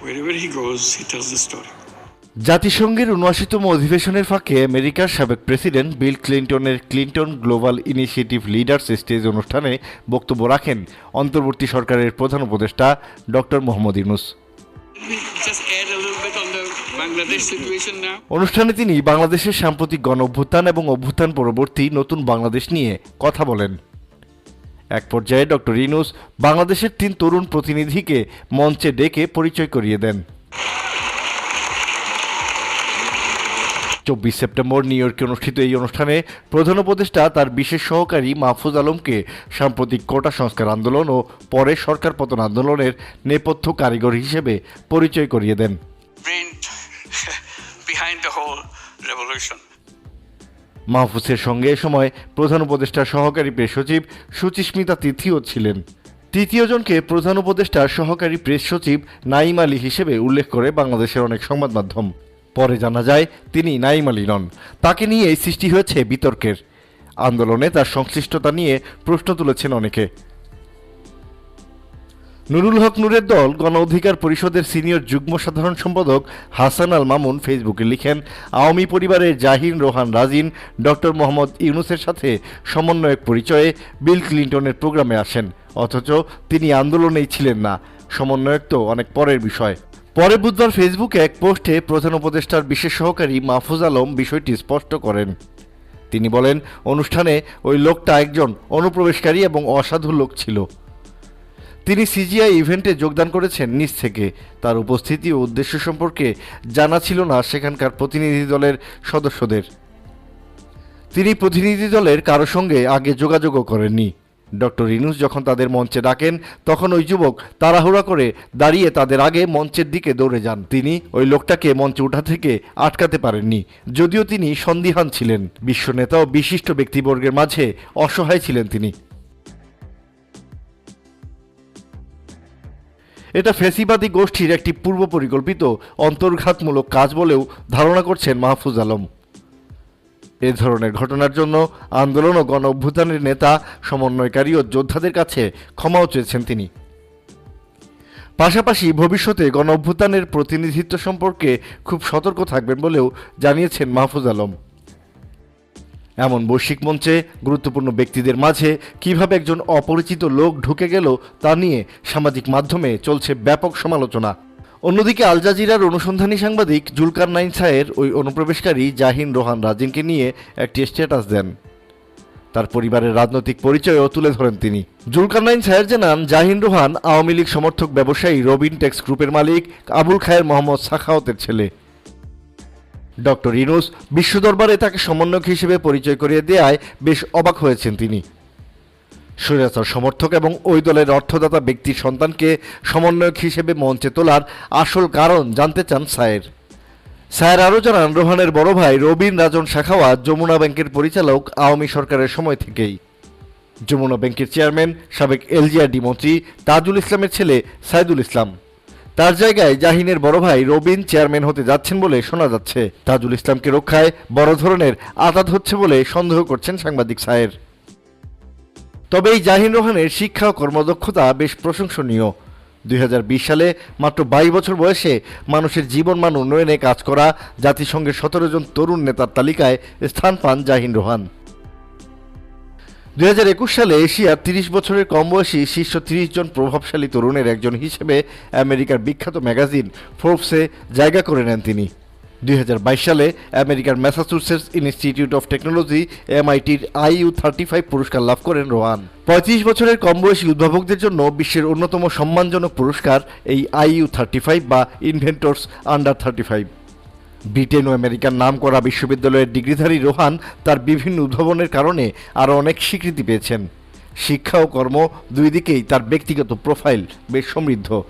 Wherever he goes, he tells the story. জাতিসংঘের উনআশিতম অধিবেশনের ফাঁকে আমেরিকার সাবেক president Bill ক্লিন্টনের Clinton Global Initiative Leaders Stage অনুষ্ঠানে বক্তব্য রাখেন অন্তর্বর্তী সরকারের প্রধান উপদেষ্টা ডক্টর মোহাম্মদ ইউনুস. অনুষ্ঠানে তিনি বাংলাদেশের সাম্প্রতিক গণ অভ্যুত্থান এবং অভ্যুত্থান পরবর্তী নতুন বাংলাদেশ নিয়ে কথা বলেন এক পর্যায়ে ডক্টর ইনুস বাংলাদেশের তিন তরুণ প্রতিনিধিকে মঞ্চে ডেকে পরিচয় করিয়ে দেন চব্বিশ সেপ্টেম্বর নিউ ইয়র্কে অনুষ্ঠিত এই অনুষ্ঠানে প্রধান উপদেষ্টা তার বিশেষ সহকারী মাহফুজ আলমকে সাম্প্রতিক কোটা সংস্কার আন্দোলন ও পরে সরকার পতন আন্দোলনের নেপথ্য কারিগর হিসেবে পরিচয় করিয়ে দেন behind the whole revolution. মাহফুজের সঙ্গে এ সময় প্রধান উপদেষ্টা সহকারী প্রেস সচিব সুচিস্মিতা তিথিও ছিলেন। তৃতীয় জনকে প্রধান উপদেষ্টা সহকারী প্রেস সচিব নাইম আলী হিসেবে উল্লেখ করে বাংলাদেশের অনেক সংবাদ মাধ্যম। পরে জানা যায়, তিনি নাইম আলী নন। তাকে নিয়েই সৃষ্টি হয়েছে বিতর্কের। আন্দোলনে তার সংশ্লিষ্টতা নিয়ে প্রশ্ন তুলেছেন অনেকে। নুরুল হক নূরের দল গণ অধিকার পরিষদের সিনিয়র যুগ্ম সাধারণ সম্পাদক হাসান আল মামুন ফেসবুকে লিখেন, আওয়ামী পরিবারের জাহিন রোহান রাজিন, ডক্টর মোহাম্মদ ইউনুসের সাথে সমন্বয়ক পরিচয়ে বিল ক্লিন্টনের প্রোগ্রামে আসেন। অথচ তিনি আন্দোলনেই ছিলেন না। সমন্বয়ক তো অনেক পরের বিষয়। পরে বুধবার ফেসবুকে এক পোস্টে প্রধান উপদেষ্টার বিশেষ সহকারী মাহফুজ আলম বিষয়টি স্পষ্ট করেন। তিনি বলেন, অনুষ্ঠানে ওই লোকটা একজন অনুপ্রবেশকারী এবং অসাধু লোক ছিল। তিনি সিজিআই ইভেন্টে যোগদান করেছেন নিজ থেকে। তার উপস্থিতি ও উদ্দেশ্য সম্পর্কে জানা ছিল না সেখানকার প্রতিনিধি দলের সদস্যদের। তিনি প্রতিনিধি দলের কারও সঙ্গে আগে যোগাযোগও করেননি। ডক্টর ইনুস যখন তাদের মঞ্চে ডাকেন, তখন ওই যুবক তাড়াহুড়া করে দাঁড়িয়ে তাদের আগে মঞ্চের দিকে দৌড়ে যান। তিনি ওই লোকটাকে মঞ্চে ওঠা থেকে আটকাতে পারেননি, যদিও তিনি সন্দিহান ছিলেন। বিশ্ব নেতা ও বিশিষ্ট ব্যক্তিবর্গের মাঝে অসহায় ছিলেন তিনি। এটা ফেসিবাদী গোষ্ঠীর একটি পূর্ব পরিকল্পিত অন্তর্ঘাতমূলক কাজ বলেও ধারণা করছেন মাহফুজ আলম। এ ধরনের ঘটনার জন্য আন্দোলন ও গণ অভ্যুত্থানের নেতা, সমন্বয়কারী ও যোদ্ধাদের কাছে ক্ষমাও চেয়েছেন তিনি। পাশাপাশি ভবিষ্যতে গণ অভ্যুত্থানের প্রতিনিধিত্ব সম্পর্কে খুব সতর্ক থাকবেন বলেও জানিয়েছেন মাহফুজ আলম। এমন বৈশ্বিক মঞ্চে গুরুত্বপূর্ণ ব্যক্তিদের মাঝে কীভাবে একজন অপরিচিত লোক ঢুকে গেল তা নিয়ে সামাজিক মাধ্যমে চলছে ব্যাপক সমালোচনা। অন্যদিকে আল জাজিরার অনুসন্ধানী সাংবাদিক জুলকার নাইন সায়ের ওই অনুপ্রবেশকারী জাহিন রোহান রাজিনকে নিয়ে একটি স্ট্যাটাস দেন। তার পরিবারের রাজনৈতিক পরিচয়ও তুলে ধরেন তিনি। জুলকারনাইন সায়ের জানান, জাহিন রোহান আওয়ামী লীগ সমর্থক ব্যবসায়ী রবিন টেক্স গ্রুপের মালিক আবুল খায়ের মোহাম্মদ সাখাওয়াতের ছেলে। ডক্টর ইনুস বিশ্ব দরবারে তাকে সমন্বয়ক হিসেবে পরিচয় করিয়ে দেয়ায় বেশ অবাক হয়েছেন তিনি। স্বৈরাচার সমর্থক এবং ওই দলের অর্থদাতা ব্যক্তির সন্তানকে সমন্বয়ক হিসেবে মঞ্চে তোলার আসল কারণ জানতে চান সায়ের। সায়ের আরও জানান, রোহানের বড় ভাই রবিন রাজন শাখাওয়া যমুনা ব্যাংকের পরিচালক আওয়ামী সরকারের সময় থেকেই। যমুনা ব্যাংকের চেয়ারম্যান সাবেক এলজিআরডি মন্ত্রী তাজুল ইসলামের ছেলে সাইদুল ইসলাম। তার জায়গায় জাহিনের বড় ভাই রবিন চেয়ারম্যান হতে যাচ্ছেন বলে শোনা যাচ্ছে। তাজুল ইসলামকে রক্ষায় বড় ধরনের আঘাত হচ্ছে বলে সন্দেহ করছেন সাংবাদিক সায়ের তবে এই জাহিন রোহানের শিক্ষা ও কর্মদক্ষতা বেশ প্রশংসনীয়। দুই হাজার বিশ সালে মাত্র বাইশ বছর বয়সে মানুষের জীবনমান উন্নয়নে কাজ করা জাতিসংঘের সতেরো জন তরুণ নেতার তালিকায় স্থান পান জাহিন রোহান। দুই হাজার একুশ সালে এশিয়ার তিরিশ বছরের কম বয়সী শীর্ষ তিরিশ জন প্রভাবশালী তরুণের একজন হিসেবে আমেরিকার বিখ্যাত ম্যাগাজিন ফোর্বসে জায়গা করে নেন তিনি। দুই হাজার বাইশ সালে আমেরিকার ম্যাসাচুসেটস ইনস্টিটিউট অফ টেকনোলজি, এমআইটির আইইউ থার্টি ফাইভ পুরস্কার লাভ করেন রোহান। পঁয়ত্রিশ বছরের কম বয়সী উদ্ভাবকদের জন্য বিশ্বের অন্যতম সম্মানজনক পুরস্কার এই আইইউ থার্টি ফাইভ বা inventors under thirty five. Britain ও আমেরিকার নাম করা বিশ্ববিদ্যালয়ের ডিগ্রিধারী রোহান তার বিভিন্ন উদ্ভাবনের কারণে আরও অনেক স্বীকৃতি পেয়েছেন। শিক্ষা ও কর্ম দুই দিকেই তার ব্যক্তিগত প্রোফাইল বেশ সমৃদ্ধ।